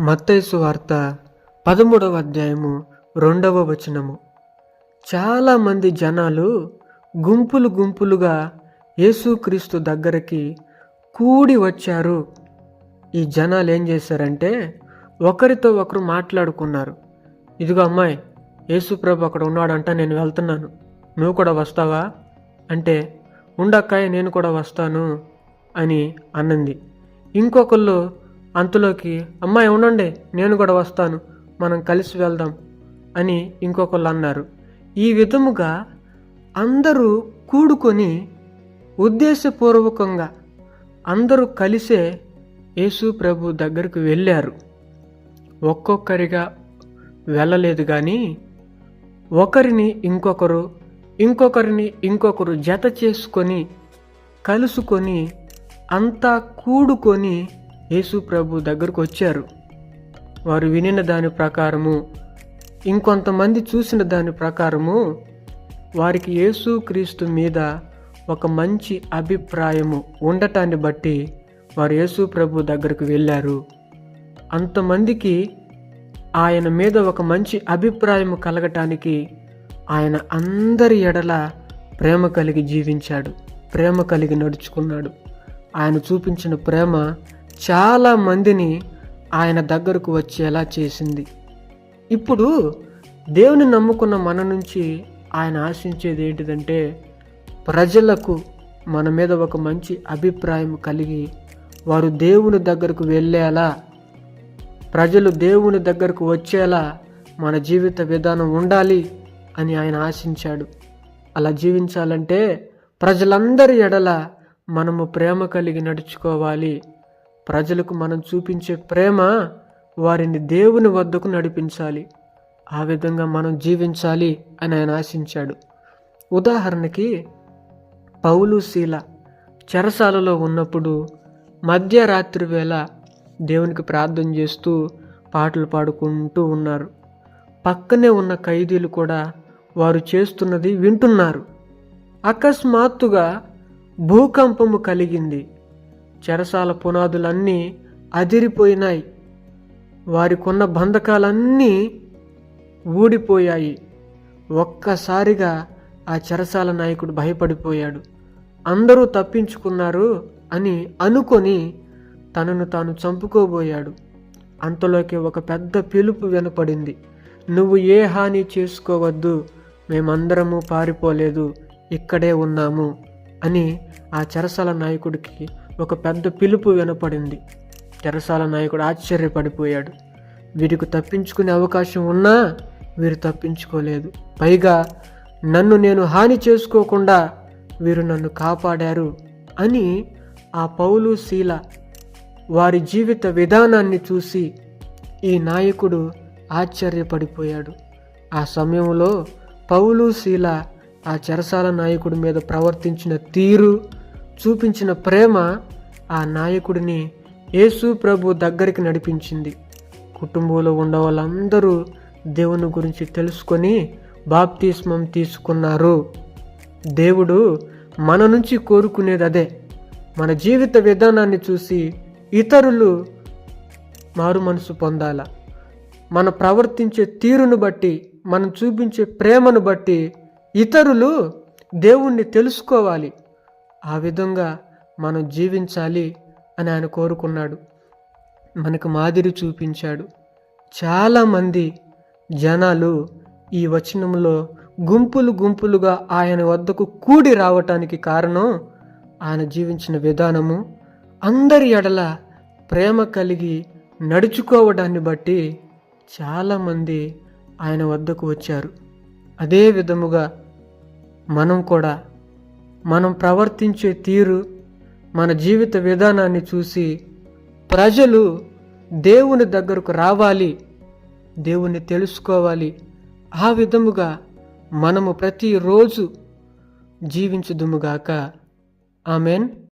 మత్తైసు వార్త పదమూడవ అధ్యాయము రెండవ వచనము. చాలామంది జనాలు గుంపులు గుంపులుగా యేసుక్రీస్తు దగ్గరికి కూడి వచ్చారు. ఈ జనాలు ఏం చేశారంటే ఒకరితో ఒకరు మాట్లాడుకున్నారు. ఇదిగో అమ్మాయి యేసుప్రభు అక్కడ ఉన్నాడంట నేను వెళ్తున్నాను. నువ్వు కూడా వస్తావా? అంటే ఉండక్కాయ నేను కూడా వస్తాను అని అన్నది. ఇంకొకళ్ళు అంతలోకి అమ్మాయి ఉండండి నేను కూడా వస్తాను. మనం కలిసి వెళ్దాం అని ఇంకొకళ్ళు అన్నారు ఈ విధముగా అందరూ కూడుకొని ఉద్దేశపూర్వకంగా అందరూ కలిసే యేసు ప్రభు దగ్గరికి వెళ్ళారు. ఒక్కొక్కరిగా వెళ్ళలేదు కానీ ఒకరిని ఇంకొకరు ఇంకొకరిని ఇంకొకరు జత చేసుకొని కలుసుకొని అంతా కూడుకొని యేసు ప్రభు దగ్గరకు వచ్చారు. వారు వినిన దాని ప్రకారము ఇంకొంతమంది చూసిన దాని ప్రకారము వారికి యేసు క్రీస్తు మీద ఒక మంచి అభిప్రాయము ఉండటాన్ని బట్టి వారు యేసు ప్రభు దగ్గరకు వెళ్ళారు. అంతమందికి ఆయన మీద ఒక మంచి అభిప్రాయం కలగటానికి ఆయన అందరి ఎడల ప్రేమ కలిగి జీవించాడు ప్రేమ కలిగి నడుచుకున్నాడు. ఆయన చూపించిన ప్రేమ చాలా మందిని ఆయన దగ్గరకు వచ్చేలా చేసింది. ఇప్పుడు దేవుని నమ్ముకున్న మన నుంచి ఆయన ఆశించేది ఏంటిదంటే ప్రజలకు మన మీద ఒక మంచి అభిప్రాయం కలిగి వారు దేవుని దగ్గరకు వెళ్ళేలా ప్రజలు దేవుని దగ్గరకు వచ్చేలా మన జీవిత విధానం ఉండాలి అని ఆయన ఆశించాడు. అలా జీవించాలంటే ప్రజలందరి ఎడల మనము ప్రేమ కలిగి నడుచుకోవాలి. ప్రజలకు మనం చూపించే ప్రేమ వారిని దేవుని వద్దకు నడిపించాలి. ఆ విధంగా మనం జీవించాలి అని ఆయన ఆశించాడు. ఉదాహరణకి పౌలు శీల చెరసాలలో ఉన్నప్పుడు మధ్యరాత్రి వేళ దేవునికి ప్రార్థన చేస్తూ పాటలు పాడుకుంటూ ఉన్నారు. పక్కనే ఉన్న ఖైదీలు కూడా వారు చేస్తున్నది వింటున్నారు. అకస్మాత్తుగా భూకంపము కలిగింది. చెరసాల పునాదులన్నీ అదిరిపోయినాయి. వారికున్న బంధకాలన్నీ ఊడిపోయాయి. ఒక్కసారిగా ఆ చెరసాల నాయకుడు భయపడిపోయాడు. అందరూ తప్పించుకున్నారు అని అనుకొని తనను తాను చంపుకోబోయాడు. అంతలోకి ఒక పెద్ద పిలుపు వినపడింది. నువ్వు ఏ హాని చేసుకోవద్దు. మేమందరము పారిపోలేదు. ఇక్కడే ఉన్నాము అని ఆ చెరసాల నాయకుడికి ఒక పెద్ద పిలుపు వినపడింది. చెరసాల నాయకుడు ఆశ్చర్యపడిపోయాడు. వీరికి తప్పించుకునే అవకాశం ఉన్నా వీరు తప్పించుకోలేదు. పైగా నన్ను నేను హాని చేసుకోకుండా వీరు నన్ను కాపాడారు అని ఆ పౌలు శీల వారి జీవిత విధానాన్ని చూసి ఈ నాయకుడు ఆశ్చర్యపడిపోయాడు. ఆ సమయంలో పౌలు శీల ఆ చెరసాల నాయకుడి మీద ప్రవర్తించిన తీరు చూపించిన ప్రేమ ఆ నాయకుడిని యేసు ప్రభు దగ్గరికి నడిపించింది. కుటుంబంలో ఉన్న వాళ్ళందరూ దేవుని గురించి తెలుసుకొని బాప్తిస్మం తీసుకున్నారు. దేవుడు మన నుంచి కోరుకునేది అదే. మన జీవిత విధానాన్ని చూసి ఇతరులు మారు మనసు పొందాల. మన ప్రవర్తించే తీరును బట్టి మనం చూపించే ప్రేమను బట్టి ఇతరులు దేవుణ్ణి తెలుసుకోవాలి. ఆ విధంగా మనం జీవించాలి అని ఆయన కోరుకున్నాడు. మనకు మాదిరి చూపించాడు. చాలామంది జనాలు ఈ వచనంలో గుంపులు గుంపులుగా ఆయన వద్దకు కూడి రావటానికి కారణం ఆయన జీవించిన విధానము. అందరి ఎడల ప్రేమ కలిగి నడుచుకోవడాన్ని బట్టి చాలామంది ఆయన వద్దకు వచ్చారు. అదే విధముగా మనం కూడా మనం ప్రవర్తించే తీరు మన జీవిత విధానాన్ని చూసి ప్రజలు దేవుని దగ్గరకు రావాలి దేవుణ్ణి తెలుసుకోవాలి. ఆ విధముగా మనము ప్రతిరోజు జీవించుదుముగాక ఆమెన్.